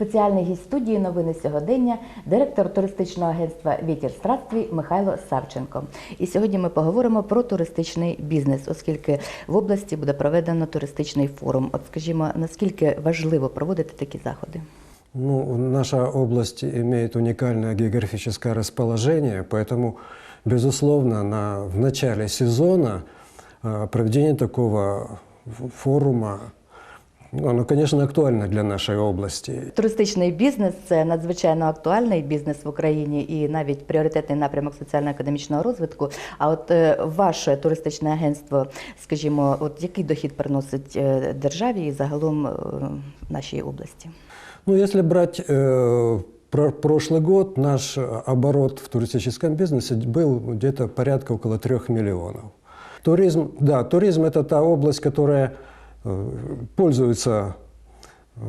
Спеціальний гість студії новини сьогодення, директор туристичного агентства Вітір Странствій Михайло Савченко. І сьогодні ми поговоримо про туристичний бізнес, оскільки в області буде проведено туристичний форум. От скажімо, наскільки важливо проводити такі заходи? Ну, наша область имеет уникальное географическое расположение, поэтому, безусловно, на, в начале сезона э, проведение такого ф- форума, ну, оно, конечно, актуально для нашей области. Туристичний бізнес це надзвичайно актуальний бізнес в Україні і навіть пріоритетний напрямок соціально-економічного розвитку. А от е, ваше туристичне агентство, скажімо, от який дохід приносить е, державі і загалом е, нашій області? Ну, если брать э, про- прошлый год, наш э, оборот в туристическом бизнесе был где-то порядка около трех миллионов. Туризм, да, туризм это та область, которая э, пользуется э,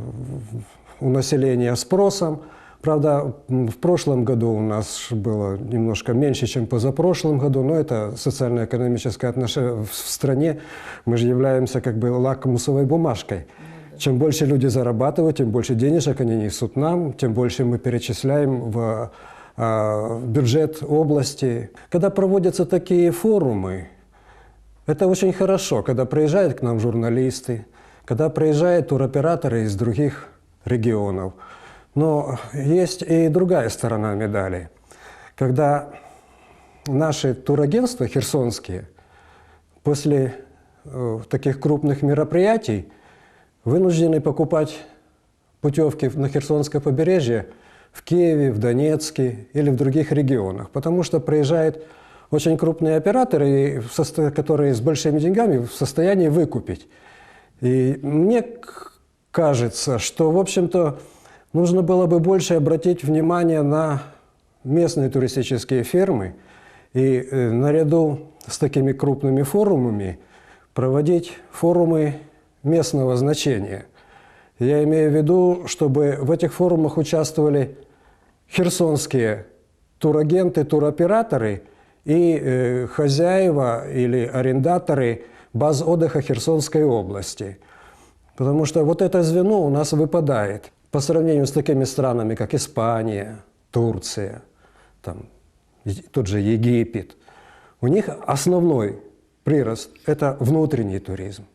у населения спросом. Правда, в прошлом году у нас было немножко меньше, чем позапрошлом году, но это социально-экономическое отношение в стране. Мы же являемся как бы лакмусовой бумажкой. Чем больше люди зарабатывают, тем больше денежек они несут нам, тем больше мы перечисляем в а, бюджет области. Когда проводятся такие форумы, это очень хорошо, когда приезжают к нам журналисты, когда приезжают туроператоры из других регионов. Но есть и другая сторона медали. Когда наши турагентства херсонские после э, таких крупных мероприятий вынуждены покупать путевки на Херсонское побережье в Киеве, в Донецке или в других регионах, потому что приезжают очень крупные операторы, которые с большими деньгами в состоянии выкупить. И мне кажется, что, в общем-то, нужно было бы больше обратить внимание на местные туристические фермы и э, наряду с такими крупными форумами проводить форумы местного значения. Я имею в виду, чтобы в этих форумах участвовали херсонские турагенты, туроператоры и э, хозяева или арендаторы баз отдыха Херсонской области. Потому что вот это звено у нас выпадает по сравнению с такими странами, как Испания, Турция, там, тот же Египет. У них основной прирост – это внутренний туризм.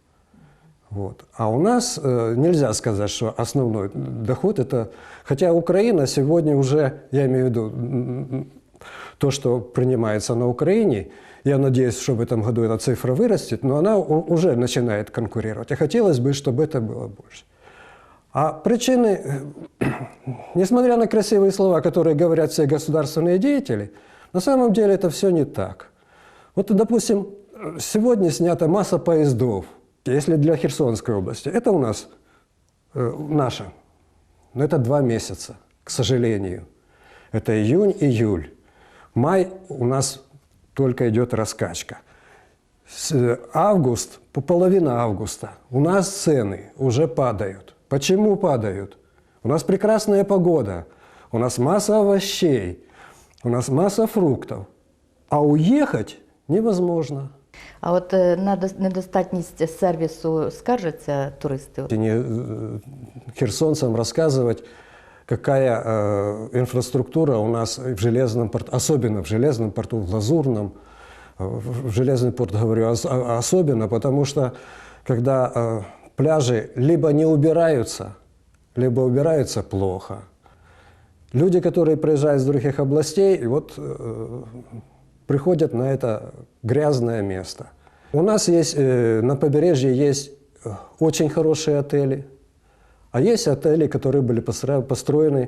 Вот. А у нас э, нельзя сказать, что основной доход это... Хотя Украина сегодня уже, я имею в виду то, что принимается на Украине, я надеюсь, что в этом году эта цифра вырастет, но она уже начинает конкурировать. И хотелось бы, чтобы это было больше. А причины, э, несмотря на красивые слова, которые говорят все государственные деятели, на самом деле это все не так. Вот, допустим, сегодня снята масса поездов, если для Херсонской области. Это у нас э, наша. Но это два месяца, к сожалению. Это июнь-июль. Май у нас только идет раскачка. С- э, Август, по- половина августа, у нас цены уже падают. Почему падают? У нас прекрасная погода, у нас масса овощей, у нас масса фруктов. А уехать невозможно. А от е, на дос- недостатність сервісу скаржаться туристи? Э, херсонцам рассказывать, какая э, инфраструктура у нас в железном порту, особенно в железном порту, в Лазурном. Э, В железный порт говорю ос- особенно, потому что когда э, пляжи либо не убираются, либо убираются плохо. Люди, которые приезжают с других областей, вот э, приходят на это грязное место. У нас есть э, на побережье есть э, очень хорошие отели, а есть отели, которые были постро- построены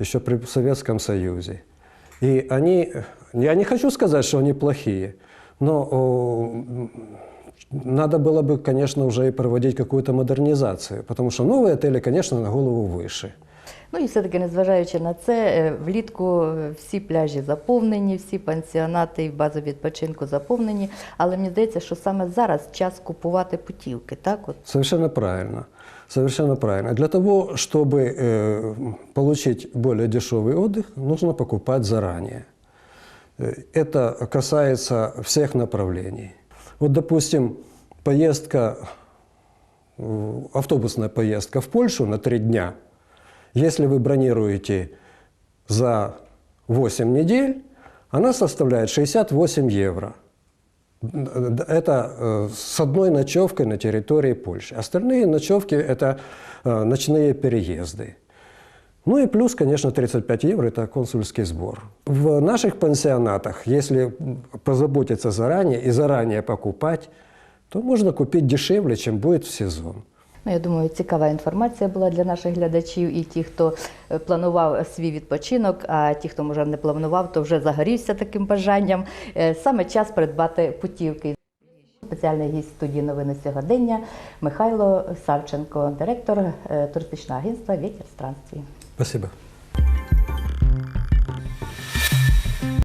еще при Советском Союзе. И они, э, я не хочу сказать, что они плохие, но о, м, надо было бы, конечно, уже и проводить какую-то модернизацию, потому что новые отели, конечно, на голову выше. Ну і все-таки, незважаючи на це, е, влітку е, всі пляжі заповнені, всі пансіонати і бази відпочинку заповнені. Але мені здається, що саме зараз час купувати путівки, так? От Совершенно правильно. Совершенно правильно. Для того, чтобы э, получить более дешевый отдых, нужно покупать заранее. Э, Это касается всех направлений. Вот, допустим, поездка, э, автобусная поездка в Польшу на три дня. Если вы бронируете за 8 недель, она составляет 68 евро. Это э, с одной ночевкой на территории Польши. Остальные ночевки – это э, ночные переезды. Ну и плюс, конечно, 35 евро – это консульский сбор. В наших пансионатах, если позаботиться заранее и заранее покупать, то можно купить дешевле, чем будет в сезон. Ну, я думаю, цікава інформація була для наших глядачів і ті, хто е, планував свій відпочинок, а ті, хто може не планував, то вже загорівся таким бажанням. Е, Саме час придбати путівки. Спеціальний гість студії новини сьогодення Михайло Савченко, директор е, туристичного агентства Вітер странстві. Спасибо.